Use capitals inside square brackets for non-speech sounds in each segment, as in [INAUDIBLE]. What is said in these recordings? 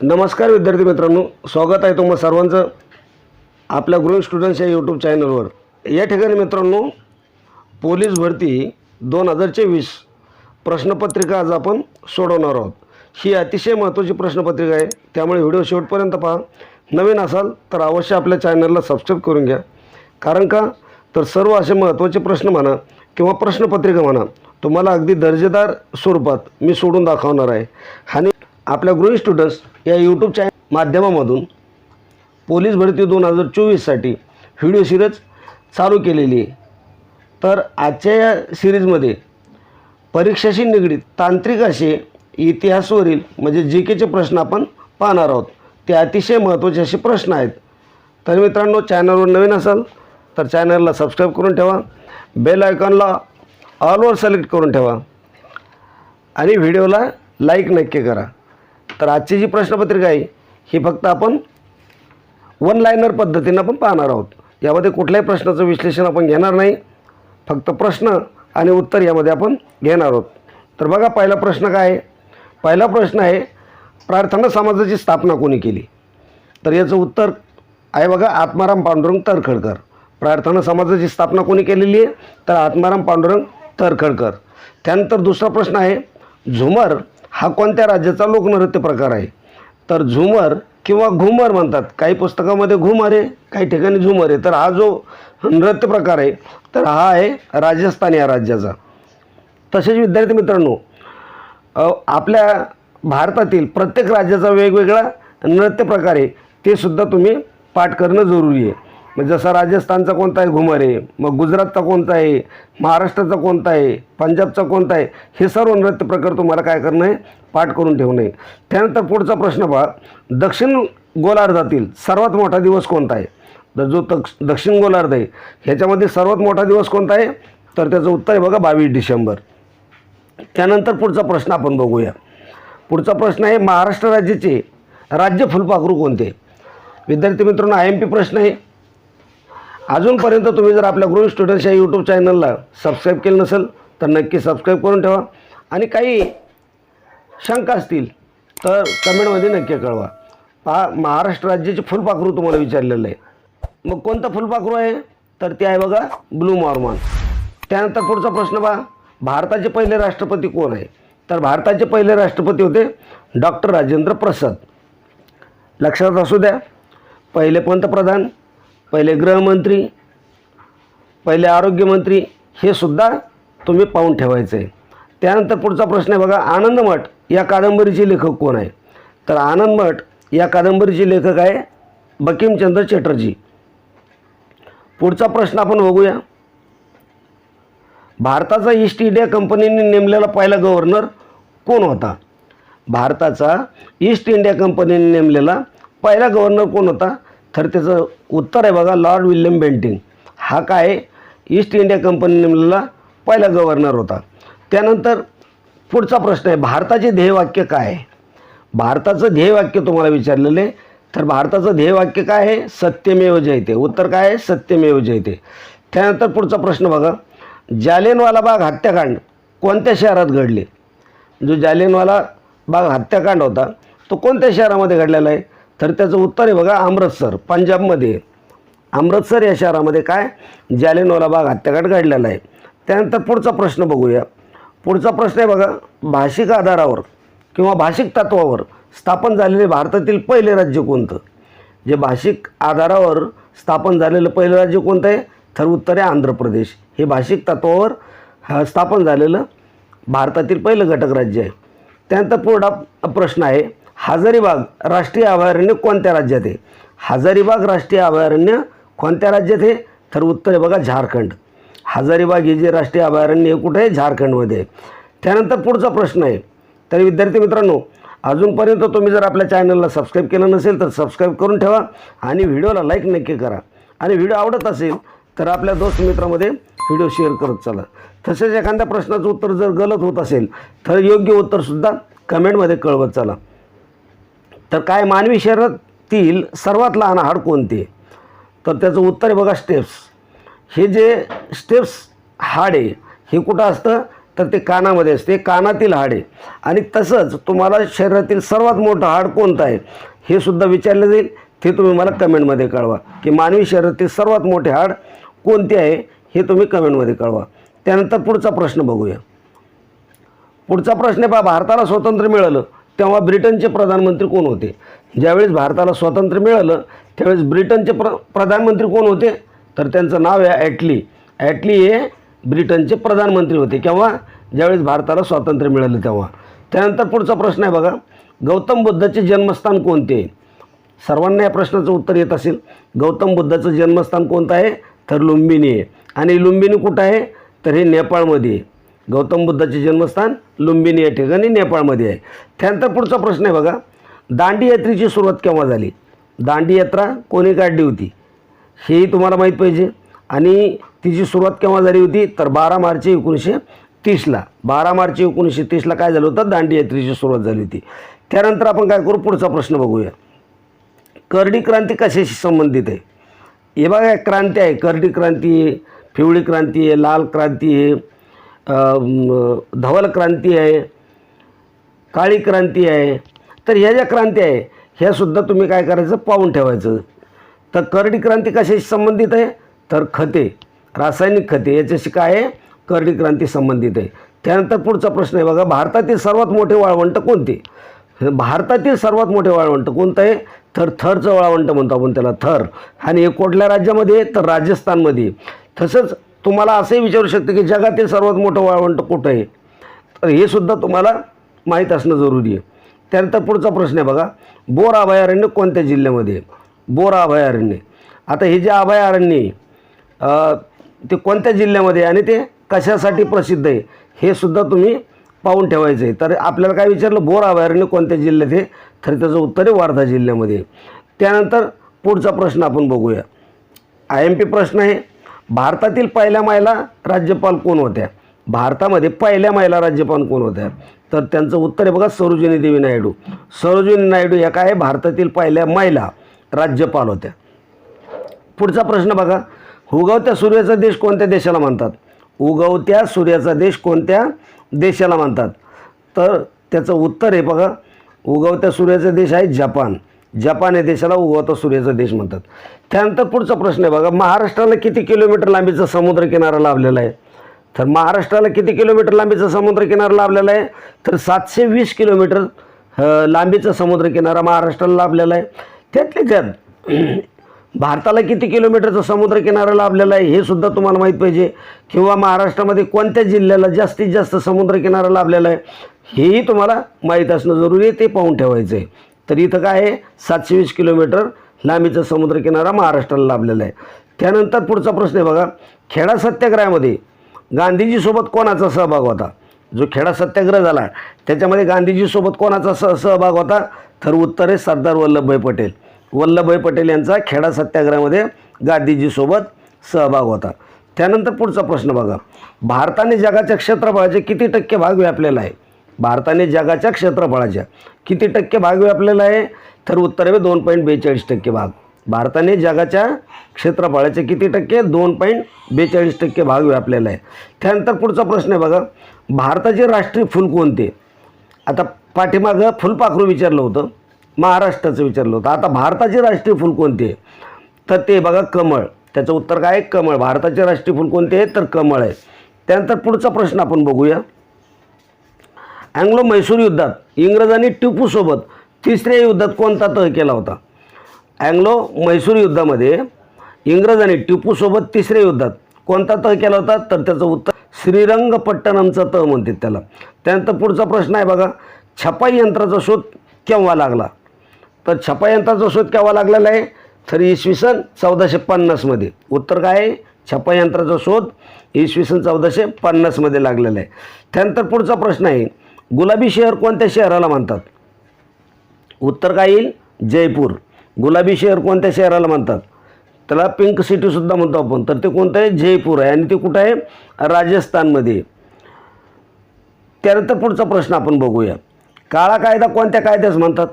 नमस्कार विद्यार्थी मित्रांनो स्वागत आहे तुम्हाला सर्वांचं आपल्या ग्रोईंग स्टुडंट्स या यूट्यूब चॅनलवर या ठिकाणी मित्रांनो पोलीस भरती दोन हजार चोवीस प्रश्नपत्रिका आज आपण सोडवणार आहोत. ही अतिशय महत्त्वाची प्रश्नपत्रिका आहे. त्यामुळे व्हिडिओ शेवटपर्यंत पहा. नवीन असाल तर अवश्य आपल्या चॅनलला सबस्क्राईब करून घ्या. कारण का? तर सर्व असे महत्त्वाचे प्रश्न म्हणा किंवा प्रश्नपत्रिका म्हणा तुम्हाला अगदी दर्जेदार स्वरूपात मी सोडून दाखवणार आहे. आणि आपल्या गृह स्टुडंट्स या यूट्यूब चॅनल माध्यमामधून पोलीस भरती दोन हजार चोवीससाठी व्हिडिओ सिरीज चालू केलेली आहे. तर आजच्या या सिरीजमध्ये परीक्षाशी निगडीत तांत्रिक असे इतिहासवरील म्हणजे जी केचे प्रश्न आपण पाहणार आहोत. ते अतिशय महत्त्वाचे असे प्रश्न आहेत. तर मित्रांनो चॅनलवर नवीन असाल तर चॅनलला सबस्क्राईब करून ठेवा. बेल आयकॉनला ऑलवर सिलेक्ट करून ठेवा. आणि व्हिडिओला लाईक नक्की करा. तर आजची जी प्रश्नपत्रिका आहे ही फक्त आपण वन लाईनर पद्धतीनं आपण पाहणार आहोत. यामध्ये कुठल्याही प्रश्नाचं विश्लेषण आपण घेणार नाही. फक्त प्रश्न आणि उत्तर यामध्ये आपण घेणार आहोत. तर बघा पहिला प्रश्न काय? आहे पहिला प्रश्न आहे प्रार्थना समाजाची स्थापना कोणी केली? तर याचं उत्तर आहे बघा आत्माराम पांडुरंग तरखडकर. प्रार्थना समाजाची स्थापना कोणी केलेली आहे? तर आत्माराम पांडुरंग तरखडकर. त्यानंतर दुसरा प्रश्न आहे झुमर हा कोणत्या राज्याचा लोकनृत्य प्रकार आहे? तर झुमर किंवा घुमर म्हणतात. काही पुस्तकामध्ये घुमर आहे काही ठिकाणी झुमर आहे. तर हा जो नृत्य प्रकार आहे तर हा आहे राजस्थान या राज्याचा. तसेच विद्यार्थी मित्रांनो आपल्या भारतातील प्रत्येक राज्याचा वेगवेगळा नृत्य प्रकार आहे ते सुद्धा तुम्ही पाठ करणं जरुरी आहे. मग जसा राजस्थानचा कोणता आहे घुमर आहे मग गुजरातचा कोणता आहे महाराष्ट्राचा कोणता आहे पंजाबचा कोणता आहे हे सर्व नृत्य प्रकार तुम्हाला काय करणं आहे पाठ करून ठेवणं आहे. त्यानंतर पुढचा प्रश्न पहा दक्षिण गोलार्धातील सर्वात मोठा दिवस कोणता आहे? तर जो दक्ष दक्षिण गोलार्ध आहे ह्याच्यामध्ये सर्वात मोठा दिवस कोणता आहे? तर त्याचं उत्तर आहे बघा बावीस डिसेंबर. त्यानंतर पुढचा प्रश्न आपण बघूया. पुढचा प्रश्न आहे महाराष्ट्र राज्याचे राज्य फुलपाखरू कोणते? विद्यार्थी मित्रांनो आय एम पी प्रश्न आहे. अजूनपर्यंत तुम्ही जर आपल्या गृह स्टुडंट्स या यूट्यूब चॅनलला सबस्क्राईब केलं नसेल तर नक्की सबस्क्राईब करून ठेवा. आणि काही शंका असतील तर कमेंटमध्ये नक्की कळवा. पहा महाराष्ट्र राज्याचे फुलपाखरू तुम्हाला विचारलेलं आहे. मग कोणतं फुलपाखरू आहे? तर ते आहे बघा ब्लू मॉर्मॉन त्यानंतर पुढचा प्रश्न पहा भारताचे पहिले राष्ट्रपती कोण आहे? तर भारताचे पहिले राष्ट्रपती होते डॉक्टर राजेंद्र प्रसाद. लक्षात असू द्या पहिले पंतप्रधान पहिले गृहमंत्री पहिले आरोग्यमंत्री हे सुद्धा तुम्ही पाहून ठेवायचं. आहे त्यानंतर पुढचा प्रश्न आहे बघा आनंदमठ या कादंबरीचे लेखक कोण आहे? तर आनंद मठ या कादंबरीचे लेखक आहे बकीमचंद्र चॅटर्जी. पुढचा प्रश्न आपण बघूया. भारताचा ईस्ट इंडिया कंपनीने नेमलेला पहिला गव्हर्नर कोण होता? भारताचा ईस्ट इंडिया कंपनीने नेमलेला पहिला गव्हर्नर कोण होता? तर त्याचं उत्तर आहे बघा लॉर्ड विल्यम बेंटिंग. हा काय ईस्ट इंडिया कंपनी नेमलेला पहिला गव्हर्नर होता. त्यानंतर पुढचा प्रश्न आहे भारताचे ध्येयवाक्य काय आहे? भारताचं ध्येयवाक्य तुम्हाला विचारलेलं आहे. तर भारताचं ध्येयवाक्य काय आहे? सत्यमेव जयते. उत्तर काय आहे? सत्यमेव जयते. त्यानंतर पुढचा प्रश्न बघा. जालियनवाला बाग हत्याकांड कोणत्या शहरात घडले? जो जालियनवाला बाग हत्याकांड होता तो कोणत्या शहरामध्ये घडलेला आहे? तर त्याचं उत्तर आहे बघा अमृतसर पंजाबमध्ये. अमृतसर या शहरामध्ये काय? जालियनवाला बाग हत्याकांड घडलेला आहे. त्यानंतर पुढचा प्रश्न बघूया. पुढचा प्रश्न आहे बघा भाषिक आधारावर किंवा भाषिक तत्वावर स्थापन झालेले भारतातील पहिले राज्य कोणतं? जे भाषिक आधारावर स्थापन झालेलं पहिलं राज्य कोणतं आहे? तर उत्तर आहे आंध्र प्रदेश. हे भाषिक तत्वावर हा स्थापन झालेलं भारतातील पहिलं घटक राज्य आहे. त्यानंतर पुढा प्रश्न आहे हजारीबाग राष्ट्रीय अभयारण्य कोणत्या राज्यात आहे? हजारीबाग राष्ट्रीय अभयारण्य कोणत्या राज्यात आहे? तर उत्तर आहे बघा झारखंड. हजारीबाग हे जे राष्ट्रीय अभयारण्य हे कुठे आहे? झारखंडमध्ये आहे. त्यानंतर पुढचा प्रश्न आहे. तर विद्यार्थी मित्रांनो अजूनपर्यंत तुम्ही जर आपल्या चॅनलला सबस्क्राईब केलं नसेल तर सबस्क्राईब करून ठेवा आणि व्हिडिओला लाईक नक्की करा. आणि व्हिडिओ आवडत असेल तर आपल्या दोस्त मित्रामध्ये व्हिडिओ शेअर करत चला. तसेच एखाद्या प्रश्नाचं उत्तर जर गलत होत असेल तर योग्य उत्तरसुद्धा कमेंटमध्ये कळवत चला. तर काय मानवी शरीरातील सर्वात लहान हाड कोणते? तर त्याचं उत्तर आहे बघा स्टेप्स. हे जे स्टेप्स हाड आहे हे कुठं असतं? तर ते कानामध्ये असते कानातील हाड आहे. आणि तसंच तुम्हाला शरीरातील सर्वात मोठं हाड कोणतं आहे? हे सुद्धा विचारलं जाईल. ते तुम्ही मला कमेंटमध्ये कळवा की मानवी शरीरातील सर्वात मोठे हाड कोणते आहे हे तुम्ही कमेंटमध्ये कळवा. त्यानंतर पुढचा प्रश्न बघूया. पुढचा प्रश्न आहे बा भारताला स्वातंत्र्य मिळालं. तेव्हा ब्रिटनचे प्रधानमंत्री कोण होते? ज्यावेळेस भारताला स्वातंत्र्य मिळालं त्यावेळेस ब्रिटनचे प्र प्रधानमंत्री कोण होते? तर त्यांचं नाव आहे ॲटली. ॲटली हे ब्रिटनचे प्रधानमंत्री होते. केव्हा? ज्यावेळेस भारताला स्वातंत्र्य मिळालं तेव्हा. त्यानंतर पुढचा प्रश्न आहे बघा. गौतम बुद्धाचे जन्मस्थान कोणते? आहे सर्वांना या प्रश्नाचं उत्तर येत असेल. गौतम बुद्धाचं जन्मस्थान कोणतं आहे? तर लुंबिनी आहे. आणि लुंबिनी कुठं आहे? तर हे नेपाळमध्ये आहे. गौतम बुद्धाचे जन्मस्थान लुंबिनी या ठिकाणी नेपाळमध्ये आहे. त्यानंतर पुढचा प्रश्न आहे बघा. दांडी यात्रेची सुरुवात केव्हा झाली? दांडी यात्रा कोणी काढली होती? हेही तुम्हाला माहीत पाहिजे. आणि तिची सुरुवात केव्हा झाली होती? तर बारा मार्च एकोणीसशे तीसला. बारा मार्च एकोणीसशे तीसला काय झालं होतं? दांडी यात्रेची सुरुवात झाली होती. त्यानंतर आपण काय करू? पुढचा प्रश्न बघूया. करडी क्रांती कशाशी संबंधित आहे? हे बघा क्रांती आहे. करडी क्रांती आहे पिवळी क्रांती आहे लाल क्रांती आहे धवल क्रांती आहे काळी क्रांती आहे तर ह्या ज्या क्रांती आहे ह्यासुद्धा तुम्ही काय करायचं पाहून ठेवायचं. तर करडी क्रांती कशाशी संबंधित आहे? तर खते रासायनिक खते याच्याशी काय आहे? करडी क्रांती संबंधित आहे. त्यानंतर पुढचा प्रश्न आहे बघा भारतातील सर्वात मोठे वाळवंट कोणते? भारतातील सर्वात मोठे वाळवंट कोणतं आहे? तर थरचं वाळवंट म्हणतो आपण त्याला थर. आणि हे कुठल्या राज्यामध्ये तर राजस्थानमध्ये तसंच तुम्हाला असंही विचारू शकतं की जगातील सर्वात मोठं वाळवंट कुठं आहे? तर हे सुद्धा तुम्हाला माहीत असणं जरुरी आहे. त्यानंतर पुढचा प्रश्न आहे बघा. बोर अभयारण्य कोणत्या जिल्ह्यामध्ये आहे? बोर अभयारण्य आता हे जे अभयारण्य आहे ते कोणत्या जिल्ह्यामध्ये आहे आणि ते कशासाठी प्रसिद्ध आहे? हे सुद्धा तुम्ही पाहून ठेवायचं आहे. तर आपल्याला काय विचारलं? बोर अभयारण्य कोणत्या जिल्ह्यात आहे? तर त्याचं उत्तर आहे वर्धा जिल्ह्यामध्ये त्यानंतर पुढचा प्रश्न आपण बघूया. आय एम पी प्रश्न आहे. भारतातील पहिल्या महिला राज्यपाल कोण होत्या? भारतामध्ये पहिल्या महिला राज्यपाल कोण होत्या? तर त्यांचं उत्तर आहे बघा सरोजिनी देवी नायडू. सरोजिनी नायडू या काय? भारतातील पहिल्या महिला राज्यपाल होत्या. पुढचा प्रश्न बघा उगवत्या सूर्याचा देश कोणत्या देशाला म्हणतात उगवत्या सूर्याचा देश कोणत्या देशाला म्हणतात तर त्याचं उत्तर आहे बघा उगवत्या सूर्याचा देश आहे जपान. जपान या देशाला उगवता सूर्याचा देश म्हणतात. त्यानंतर पुढचा प्रश्न आहे बघा महाराष्ट्राला किती किलोमीटर लांबीचा समुद्रकिनारा लाभलेला आहे? तर महाराष्ट्राला किती किलोमीटर लांबीचा समुद्रकिनारा लाभलेला आहे? तर सातशे वीस किलोमीटर लांबीचा लांबीचा समुद्रकिनारा महाराष्ट्राला लाभलेला आहे. त्यातल्या त्यात [CLEARS THROAT] भारताला किती किलोमीटरचा समुद्रकिनारा लाभलेला आहे हे सुद्धा तुम्हाला माहीत पाहिजे. किंवा महाराष्ट्रामध्ये कोणत्या जिल्ह्याला जास्तीत जास्त समुद्रकिनारा लाभलेला आहे हेही तुम्हाला माहीत असणं जरुरी आहे ते पाहून ठेवायचं आहे तर इथं काय आहे? सातशे वीस किलोमीटर लांबीचा समुद्रकिनारा महाराष्ट्राला लाभलेला आहे. त्यानंतर पुढचा प्रश्न आहे बघा. खेडा सत्याग्रहामध्ये गांधीजीसोबत कोणाचा सहभाग होता? जो खेडा सत्याग्रह झाला त्याच्यामध्ये गांधीजीसोबत कोणाचा सह सहभाग होता? तर उत्तर आहे सरदार वल्लभभाई पटेल. वल्लभभाई पटेल यांचा खेडा सत्याग्रहामध्ये गांधीजीसोबत सहभाग होता. त्यानंतर पुढचा प्रश्न बघा. भारताने जगाच्या क्षेत्रफळाचे किती टक्के भाग व्यापलेला आहे? भारताने जगाच्या क्षेत्रफळाच्या. किती टक्के भाग व्यापलेला आहे? तर उत्तर आहे दोन पॉईंट बेचाळीस टक्के भाग. भारताने जगाच्या क्षेत्रफळाचे किती टक्के? दोन पॉईंट बेचाळीस टक्के भाग व्यापलेला आहे. त्यानंतर पुढचा प्रश्न आहे बघा. भारताचे राष्ट्रीय फुल कोणते? आता पाठीमागं फुलपाखरू विचारलं होतं. महाराष्ट्राचं विचारलं होतं. आता भारताचे राष्ट्रीय फुल कोणते? आहे? तर ते बघा कमळ. त्याचं उत्तर काय? आहे कमळ. भारताचे राष्ट्रीय फुल कोणते? आहे तर कमळ आहे. त्यानंतर पुढचा प्रश्न आपण बघूया. अँग्लो मैसूर युद्धात इंग्रजांनी टिपूसोबत तिसऱ्या युद्धात कोणता तह केला होता? अँग्लो म्हैसूर युद्धामध्ये इंग्रजांनी टिपूसोबत तिसऱ्या युद्धात कोणता तह केला होता? तर त्याचं उत्तर श्रीरंगपट्टणमचा तह म्हणतात त्याला. त्यानंतर पुढचा प्रश्न आहे बघा. छपाई यंत्राचा शोध केव्हा लागला? तर छपाई यंत्राचा शोध केव्हा लागलेला आहे? तर इसवी सन चौदाशे पन्नासमध्ये उत्तर काय आहे? छपाई यंत्राचा शोध इसवी सन चौदाशे पन्नासमध्ये लागलेला आहे. त्यानंतर पुढचा प्रश्न आहे. गुलाबी शहर कोणत्या शहराला म्हणतात? उत्तर काय येईल? जयपूर. गुलाबी शहर कोणत्या शहराला म्हणतात? त्याला पिंक सिटीसुद्धा म्हणतो आपण. तर ते कोणतं आहे? जयपूर आहे. आणि ते कुठं आहे? राजस्थानमध्ये त्यानंतर पुढचा प्रश्न आपण बघूया. काळा कायदा कोणत्या कायद्यास म्हणतात?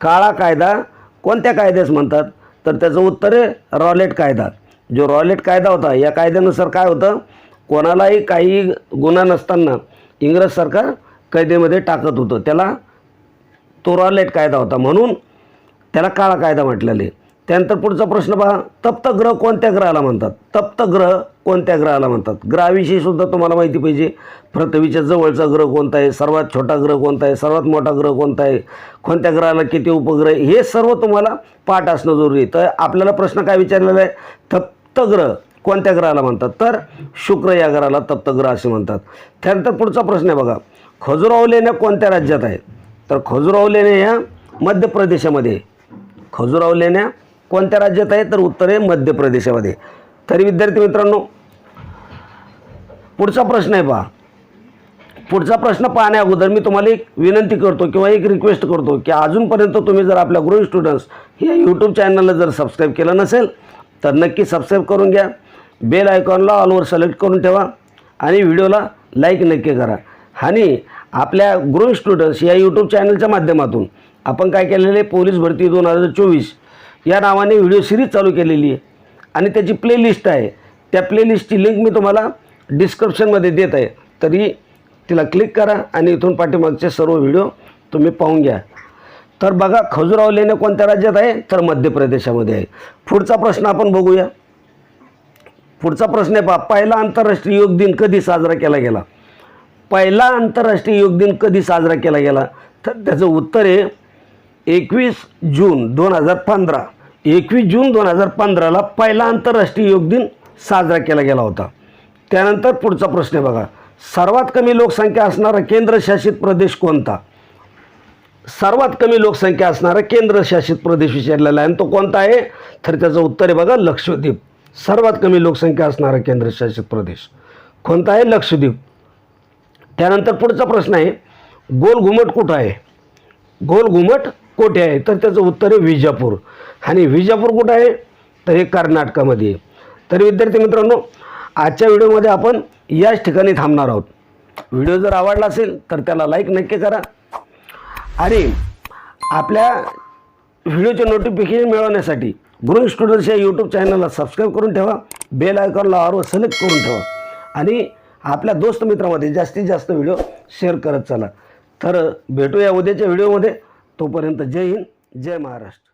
काळा कायदा कोणत्या कायद्यास म्हणतात? तर त्याचं उत्तर आहे रॉलेट कायदा. जो रॉलेट कायदा होता या कायद्यानुसार काय होतं? कोणालाही काही गुन्हा नसताना इंग्रज सरकार कैदेमध्ये टाकत होतं. त्याला तोरालेट कायदा होता म्हणून त्याला काळा कायदा म्हटलेले आहे. त्यानंतर पुढचा प्रश्न पहा. तप्त ग्रह कोणत्या ग्रहाला म्हणतात? तप्त ग्रह कोणत्या ग्रहाला म्हणतात? ग्रहाविषयी सुद्धा तुम्हाला माहिती पाहिजे. पृथ्वीच्या जवळचा ग्रह कोणता आहे? सर्वात छोटा ग्रह कोणता आहे? सर्वात मोठा ग्रह कोणता आहे? कोणत्या ग्रहाला किती उपग्रह? हे सर्व तुम्हाला पाठ असणं जरुरी आहे. तर आपल्याला प्रश्न काय विचारलेला आहे? तप्त ग्रह कोणत्या ग्रहाला म्हणतात? तर शुक्र या ग्रहाला तप्तग्रह असे म्हणतात. त्यानंतर पुढचा प्रश्न आहे बघा. खजुराहो लेण्या कोणत्या राज्यात आहेत? तर खजुराहो लेण्या ह्या मध्य प्रदेशामध्ये खजुराव खजुराहो लेण्या कोणत्या राज्यात आहे? तर उत्तर आहे मध्य प्रदेशामध्ये तरी विद्यार्थी मित्रांनो पुढचा प्रश्न आहे पहा. पुढचा प्रश्न पाहण्या अगोदर मी तुम्हाला एक विनंती करतो किंवा एक रिक्वेस्ट करतो की अजूनपर्यंत तुम्ही जर आपल्या गृह स्टुडंट्स हे यूट्यूब चॅनलला जर सबस्क्राईब केलं नसेल तर नक्की सबस्क्राईब करून घ्या. बेल आयकॉनला ऑलवर सिलेक्ट करून ठेवा आणि व्हिडिओला लाईक नक्की करा. आणि आपल्या गृह स्टुडंट्स या यूट्यूब चॅनलच्या माध्यमातून. आपण काय केलेलं आहे? पोलीस भरती दोन हजार चोवीस. या नावाने व्हिडिओ सिरीज चालू केलेली आहे. आणि त्याची प्लेलिस्ट आहे. त्या प्लेलिस्टची लिंक मी तुम्हाला डिस्क्रिप्शनमध्ये देत आहे. तरी तिला क्लिक करा आणि इथून पाठीमागचे सर्व व्हिडिओ तुम्ही पाहून घ्या. तर बघा खजुराव लेणे कोणत्या राज्यात आहे? तर मध्य प्रदेशामध्ये आहे. पुढचा प्रश्न आपण बघूया. पुढचा प्रश्न आहे पहा पहिला आंतरराष्ट्रीय योग दिन कधी साजरा केला गेला? पहिला आंतरराष्ट्रीय योग दिन कधी साजरा केला गेला? तर त्याचं उत्तर आहे एकवीस जून दोन हजार पंधरा. एकवीस जून दोन हजार पंधराला पहिला आंतरराष्ट्रीय योग दिन साजरा केला गेला होता. त्यानंतर पुढचा प्रश्न बघा. सर्वात कमी लोकसंख्या असणारा केंद्रशासित प्रदेश कोणता? सर्वात कमी लोकसंख्या असणारा केंद्रशासित प्रदेश विचारलेला आहे. आणि तो कोणता आहे? तर त्याचं उत्तर आहे बघा लक्षद्वीप. सर्वात कमी लोकसंख्या असणारा केंद्रशासित प्रदेश. कोणता आहे? लक्षद्वीप. त्यानंतर पुढचा प्रश्न आहे गोल घुमट कुठं आहे? गोल घुमट कोठे आहे? तर त्याचं उत्तर आहे विजापूर. आणि विजापूर कुठं आहे? तर हे कर्नाटकामध्ये. तर विद्यार्थी मित्रांनो आजच्या व्हिडिओमध्ये आपण याच ठिकाणी थांबणार आहोत. व्हिडिओ जर आवडला असेल तर त्याला लाईक नक्की करा. आणि आपल्या व्हिडिओचे नोटिफिकेशन मिळवण्यासाठी गृह स्टुडंट्स या यूट्यूब चॅनलला सबस्क्राईब करून ठेवा. बेल आयकॉनला ऑरवर सिलेक्ट करून ठेवा. आणि आपल्या दोस्त मित्रामध्ये जास्तीत जास्त व्हिडिओ शेअर करत चला. तर भेटूया उद्याच्या व्हिडिओमध्ये. तोपर्यंत जय हिंद जय महाराष्ट्र.